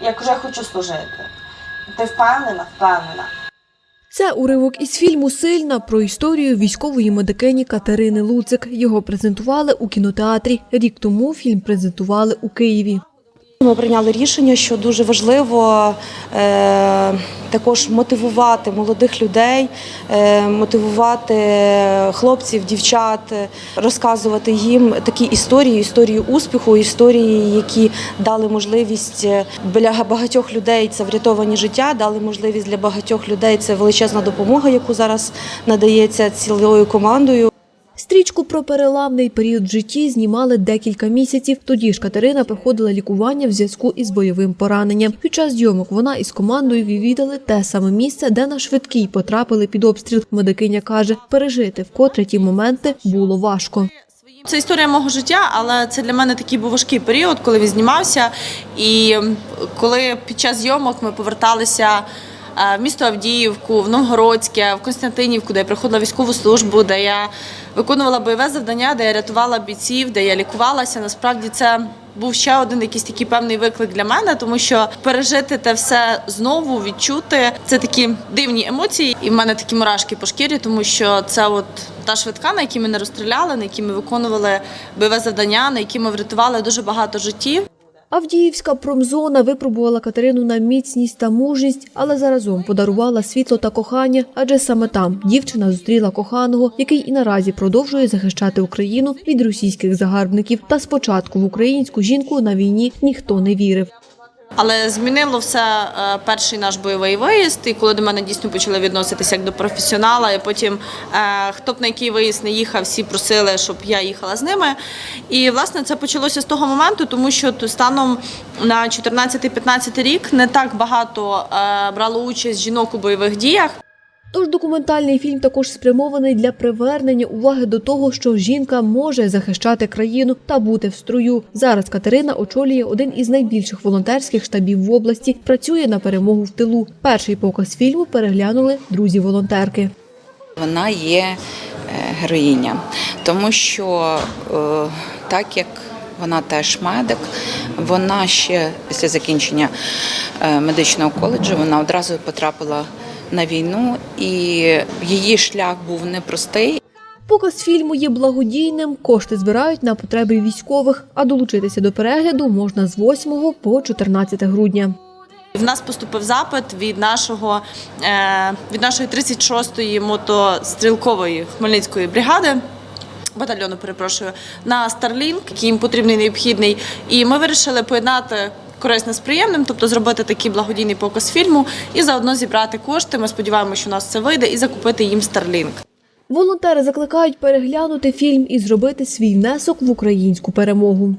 як вже хочу служити. Ти впевнена? Впевнена. Це уривок із фільму Сильна про історію військової медикині Катерини Луцик. Його презентували у кінотеатрі. Рік тому фільм презентували у Києві. Ми прийняли рішення, що дуже важливо е, також мотивувати молодих людей, е, мотивувати хлопців, дівчат, е, розказувати їм такі історії, історії успіху, історії, які дали можливість для багатьох людей це врятовані життя, дали можливість для багатьох людей це величезна допомога, яку зараз надається цілою командою. Стрічку про переламний період в житті знімали декілька місяців. Тоді ж Катерина проходила лікування в зв'язку із бойовим пораненням. Під час зйомок вона із командою відвідали те саме місце, де на швидкій потрапили під обстріл. Медикиня каже, пережити вкотре ті моменти було важко. Це історія мого життя, але це для мене такий був важкий період, коли він знімався. І коли під час зйомок ми поверталися в місто Авдіївку, в Новгородське, в Константинівку, де я проходила військову службу, де я виконувала бойове завдання, де я рятувала бійців, де я лікувалася. Насправді це був ще один якийсь такий певний виклик для мене, тому що пережити те все знову, відчути це такі дивні емоції, і в мене такі мурашки по шкірі, тому що це от та швидка, на якій ми не розстріляли, на якій ми виконували бойове завдання, на якій ми врятували дуже багато життів. Авдіївська промзона випробувала Катерину на міцність та мужність, але заразом подарувала світло та кохання, адже саме там дівчина зустріла коханого, який і наразі продовжує захищати Україну від російських загарбників. Та спочатку в українську жінку на війні ніхто не вірив. Але змінило все е, перший наш бойовий виїзд, і коли до мене дійсно почали відноситися як до професіонала, і потім е, хто б на який виїзд не їхав, всі просили, щоб я їхала з ними. І власне це почалося з того моменту, тому що станом на 14-15 рік не так багато е, брало участь жінок у бойових діях. Тож документальний фільм також спрямований для привернення уваги до того, що жінка може захищати країну та бути в строю. Зараз Катерина очолює один із найбільших волонтерських штабів в області. Працює на перемогу в тилу. Перший показ фільму переглянули друзі-волонтерки. Вона є е, героїня, тому що е, так як вона теж медик, вона ще після закінчення е, медичного коледжу вона одразу потрапила на війну, і її шлях був непростий. Показ фільму є благодійним. Кошти збирають на потреби військових. А долучитися до перегляду можна з 8 по 14 грудня. В нас поступив запит від нашого е, від нашої 36-ї мотострілкової хмельницької бригади. Батальйону перепрошую на Starlink, який їм потрібний необхідний. І ми вирішили поєднати корисне з приємним, тобто зробити такий благодійний показ фільму і заодно зібрати кошти. Ми сподіваємося, що у нас це вийде, і закупити їм Starlink. Волонтери закликають переглянути фільм і зробити свій внесок в українську перемогу.